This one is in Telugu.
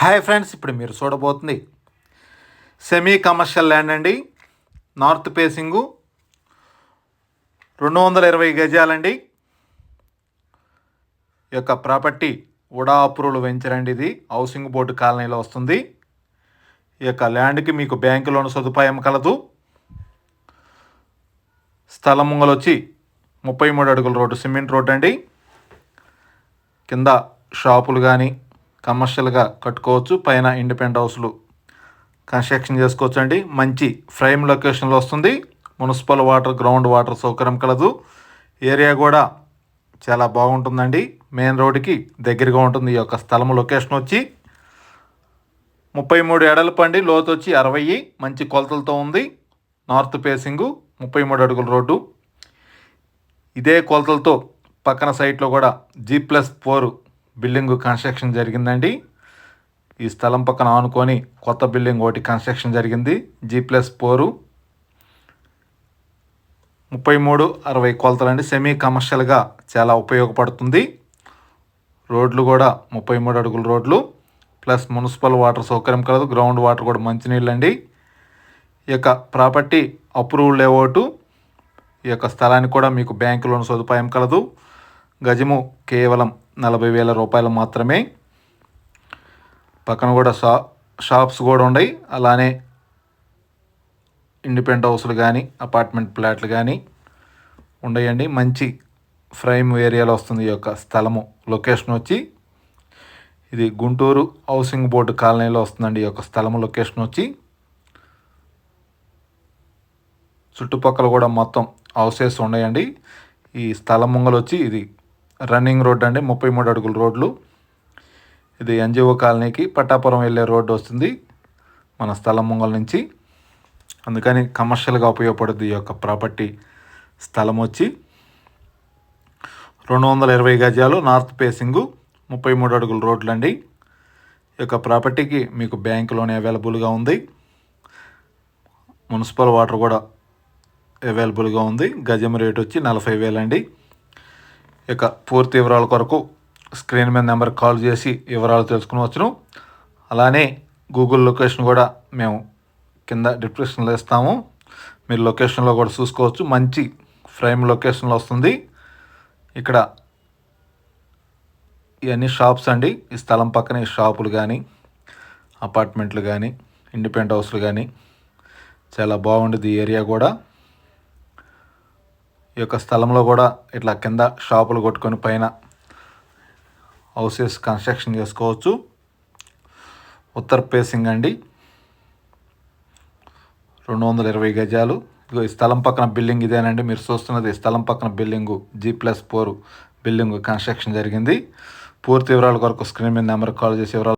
హాయ్ ఫ్రెండ్స్ ఇప్పుడు మీరు చూడబోతుంది సెమీ కమర్షియల్ ల్యాండ్ అండి. నార్త్ ఫేసింగు రెండు వందల ఇరవై గజాలండి. ఈ యొక్క ప్రాపర్టీ ఉడా అప్రూవల్ వెంచర్ అండి ఇది. హౌసింగ్ బోర్డు కాలనీలో వస్తుంది. ఈ యొక్క ల్యాండ్కి మీకు బ్యాంకు లోన్ సదుపాయం కలదు. స్థలం ముంగలు వచ్చి ముప్పై మూడు అడుగుల రోడ్డు సిమెంట్ రోడ్ అండి. కింద షాపులు కానీ కమర్షియల్గా కట్టుకోవచ్చు పైన ఇండిపెండెంట్ హౌస్లు. కన్స్ట్రక్షన్ చేసుకోవచ్చు అండి మంచి ఫ్రేమ్ లొకేషన్లో వస్తుంది. మున్సిపల్ వాటర్ గ్రౌండ్ వాటర్ సౌకర్యం కలదు. ఏరియా కూడా చాలా బాగుంటుందండి. మెయిన్ రోడ్డుకి దగ్గరగా ఉంటుంది ఈ యొక్క స్థలం లొకేషన్ వచ్చి. ముప్పై మూడు ఎడలపు పండి లోతు వచ్చి అరవై. మంచి కొలతలతో ఉంది. నార్త్ ఫేసింగు ముప్పై మూడు అడుగుల రోడ్డు. ఇదే కొలతలతో పక్కన సైట్లో కూడా G plus four building construction జరిగిందండి. ఈ స్థలం పక్కన ఆనుకొని కొత్త బిల్డింగ్ ఒకటి కన్స్ట్రక్షన్ జరిగింది. G plus four. ముప్పై మూడు అరవై కొలతలండి. సెమీ కమర్షియల్గా చాలా ఉపయోగపడుతుంది. రోడ్లు కూడా ముప్పై మూడు అడుగుల రోడ్లు. ప్లస్ మున్సిపల్ వాటర్ సౌకర్యం కలదు. గ్రౌండ్ వాటర్ కూడా మంచినీళ్ళు అండి ఈ యొక్క ప్రాపర్టీ అప్రూవల్ లేఅవుట్. ఈ యొక్క స్థలానికి కూడా మీకు బ్యాంకు లోన్ సదుపాయం కలదు. గజము కేవలం నలభై వేల రూపాయలు మాత్రమే. పక్కన కూడా షా షాప్స్ కూడా ఉన్నాయి అలానే ఇండిపెండెంట్ హౌస్లు కానీ అపార్ట్మెంట్ ప్లాట్లు కానీ ఉండయండి. మంచి ఫ్రైమ్ ఏరియాలో వస్తుంది ఈ యొక్క స్థలము. లొకేషన్ వచ్చి ఇది గుంటూరు హౌసింగ్ బోర్డు కాలనీలో వస్తుందండి ఈ యొక్క స్థలము లొకేషన్ వచ్చి. చుట్టుపక్కల కూడా మొత్తం హౌసెస్ ఉన్నాయండి ఈ స్థలం ముంగలు వచ్చి ఇది రన్నింగ్ రోడ్ అండి ముప్పై మూడు అడుగుల రోడ్లు. ఇది ఎన్జిఓ కాలనీకి పట్టాపురం వెళ్ళే రోడ్డు వస్తుంది మన స్థలం ముంగల నుంచి. అందుకని కమర్షియల్గా ఉపయోగపడుద్ది ఈ యొక్క ప్రాపర్టీ స్థలం వచ్చి. రెండు వందల ఇరవై గజాలు నార్త్ ఫేసింగు ముప్పై మూడు అడుగుల రోడ్లు అండి. ఈ యొక్క ప్రాపర్టీకి మీకు బ్యాంకులోనే అవైలబుల్గా ఉంది. మున్సిపల్ వాటర్ కూడా అవైలబుల్గా ఉంది. గజం రేట్ వచ్చి నలభై వేలండి. ఇక పూర్తి వివరాల కొరకు స్క్రీన్ మీద నెంబర్ కాల్ చేసి వివరాలు తెలుసుకునవచ్చును. అలానే గూగుల్ లొకేషన్ కూడా మేము కింద డిస్క్రిప్షన్లో ఇస్తాము. మీరు లొకేషన్లో కూడా చూసుకోవచ్చు. మంచి ఫ్రేమ్ లొకేషన్లో వస్తుంది. ఇక్కడ ఇవన్నీ షాప్స్ అండి. ఈ స్థలం పక్కనే ఈ షాపులు కానీ అపార్ట్మెంట్లు కానీ ఇండిపెండెంట్ హౌస్లు కానీ చాలా బాగుంటుంది ఈ ఏరియా కూడా. ఈ యొక్క స్థలంలో కూడా ఇట్లా కింద షాపులు కొట్టుకొని పైన హౌసెస్ కన్స్ట్రక్షన్ చేసుకోవచ్చు. ఉత్తర్ పేసింగ్ అండి. రెండు వందల ఇరవై గజాలు. ఇదిగో ఈ స్థలం పక్కన బిల్డింగ్ ఇదేనండి. మీరు చూస్తున్నది స్థలం పక్కన building G plus four building construction జరిగింది. పూర్తి వివరాల కొరకు స్క్రీన్ మీద నెంబర్ కాల్ చేసి వివరాలు